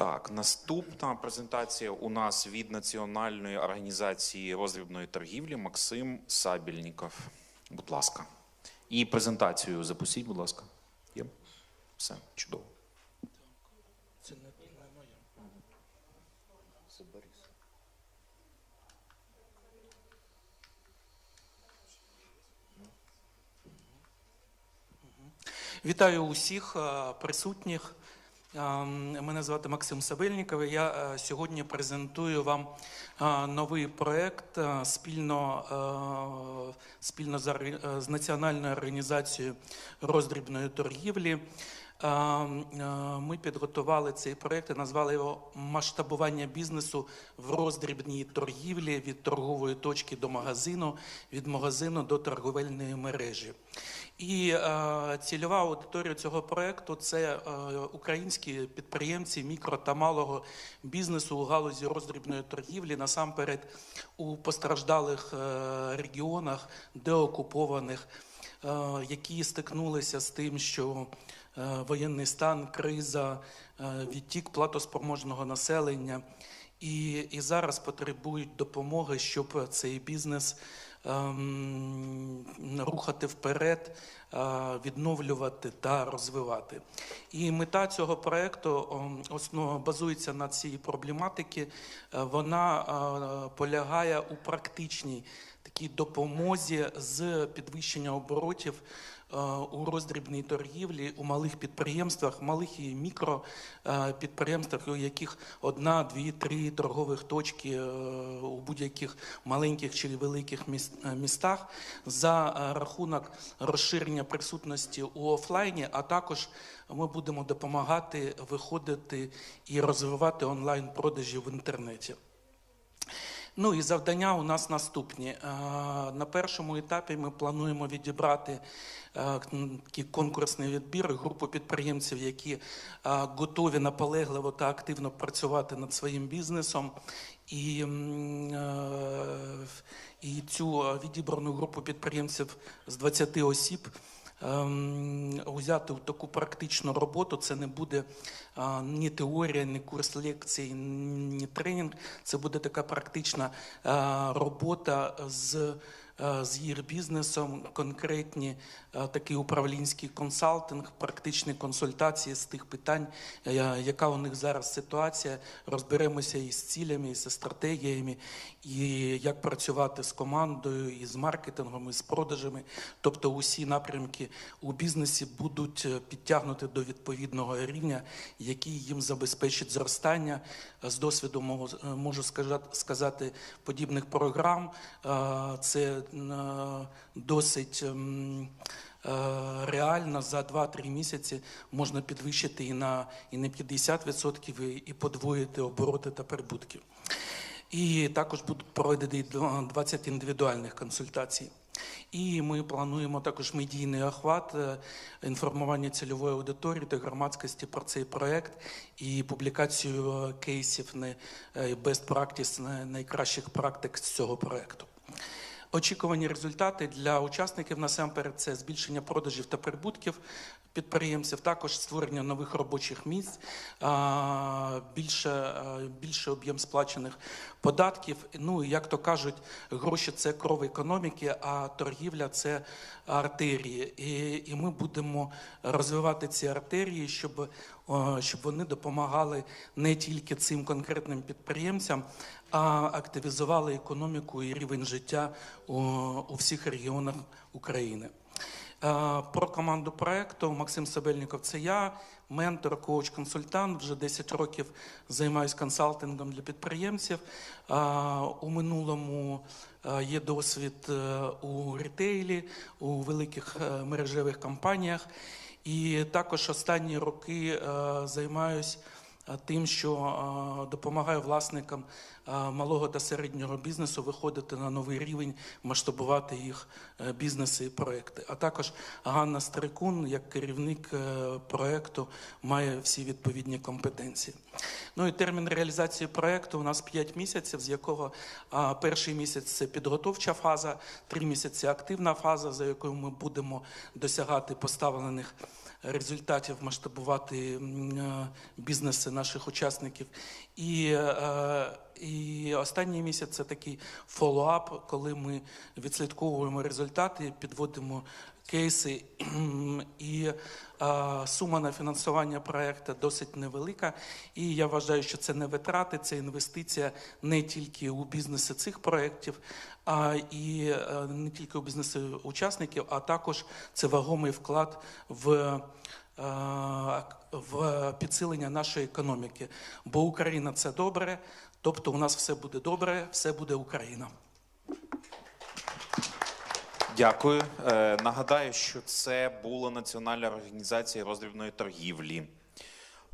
Так, наступна презентація у нас від Національної організації роздрібної торгівлі Максим Сабільніков. Будь ласка. І презентацію запустіть, будь ласка. Є? Все, чудово. Це не, моє. Вітаю усіх е, присутніх. Мене звати Максим Сабельніков. Я е, сьогодні презентую вам е, новий проект е, спільно, спільно з Національною організацією роздрібної торгівлі. Е, е, Ми підготували цей проект і назвали його масштабування бізнесу в роздрібній торгівлі від торгової точки до магазину, від магазину до торговельної мережі. І е, цільова аудиторія цього проекту це українські підприємці мікро та малого бізнесу у галузі роздрібної торгівлі, насамперед у постраждалих регіонах, деокупованих, які стикнулися з тим, що воєнний стан, криза, е, відтік платоспроможного населення. І, і зараз потребують допомоги, щоб цей бізнес ем, рухати вперед, е, відновлювати та розвивати. І мета цього проекту ем, основно базується на цій проблематиці. Е, Вона е, полягає у практичній такій допомозі з підвищення оборотів е, у роздрібній торгівлі у малих підприємствах, малих і мікро е, у яких одна, дві, три торгових точки е, у будь-яких маленьких чи великих міс- містах за рахунок розширення присутності у офлайні, а також ми будемо допомагати виходити і розвивати онлайн продажі в інтернеті. Ну і завдання у нас наступні. Е, На першому етапі ми плануємо відібрати е, конкурсний відбір, групу підприємців, які е, готові наполегливо та активно працювати над своїм бізнесом. І, і цю відібрану групу підприємців з 20 осіб взяти в таку практичну роботу. Це не буде ні теорія, ні курс лекцій, ні тренінг. Це буде така практична робота з. А, З їх бізнесом конкретні а, такий управлінський консалтинг, практичні консультації з тих питань, е, яка у них зараз ситуація. Розберемося із цілями, і з стратегіями, і як працювати з командою, і з маркетингом, і з продажами. Тобто усі напрямки у бізнесі будуть е, підтягнуті до відповідного рівня, який їм забезпечить зростання. З досвіду можу, е, сказати, подібних програм. е, Це е, досить. ем, е, Реально за 2-3 місяці можна підвищити і на і на 50% і, подвоїти обороти та прибутки. І також будуть проведені 20 індивідуальних консультацій. І ми плануємо також медійний охват, е, інформування цільової аудиторії та громадськості про цей проект і публікацію е, кейсів best practice, найкращих практик з цього проекту. Очікувані результати для учасників насамперед це збільшення продажів та прибутків підприємців, також створення нових робочих місць, більше, а, більше об'єм сплачених податків. Ну і як то кажуть, гроші це кров економіки, а торгівля це артерії. І, і ми будемо розвивати ці артерії, щоб, щоб вони допомагали не тільки цим конкретним підприємцям, а активізували економіку і рівень життя у, у всіх регіонах України. Е, Про команду проекту Максим Сабельніков це я, ментор, коуч, консультант. Вже 10 років займаюся консалтингом для підприємців. Е, У минулому е, є досвід у рітейлі, у великих мережевих компаніях. І також останні роки займаюся е, тим, що е, допомагає власникам е, малого та середнього бізнесу виходити на новий рівень, масштабувати їх е, бізнеси і проекти. А також Ганна Стрикун, як керівник е, проекту, має всі відповідні компетенції. Ну і термін реалізації проекту у нас 5 місяців, з якого перший місяць це підготовча фаза, 3 місяці активна фаза, за якою ми будемо досягати поставлених результатів масштабувати е, бізнеси на наших учасників. І, е, і останній місяць це такий фоллоуап, коли ми відслідковуємо результати, підводимо кейси, і е, сума на фінансування проекту досить невелика. І я вважаю, що це не витрати, це інвестиція не тільки у бізнеси цих проєктів, а і е, не тільки у бізнеси учасників, а також це вагомий вклад в. Е, В підсилення нашої економіки, бо Україна це добре, тобто у нас все буде добре, все буде Україна. Дякую. Е, Нагадаю, що це була Національна організація роздрібної торгівлі.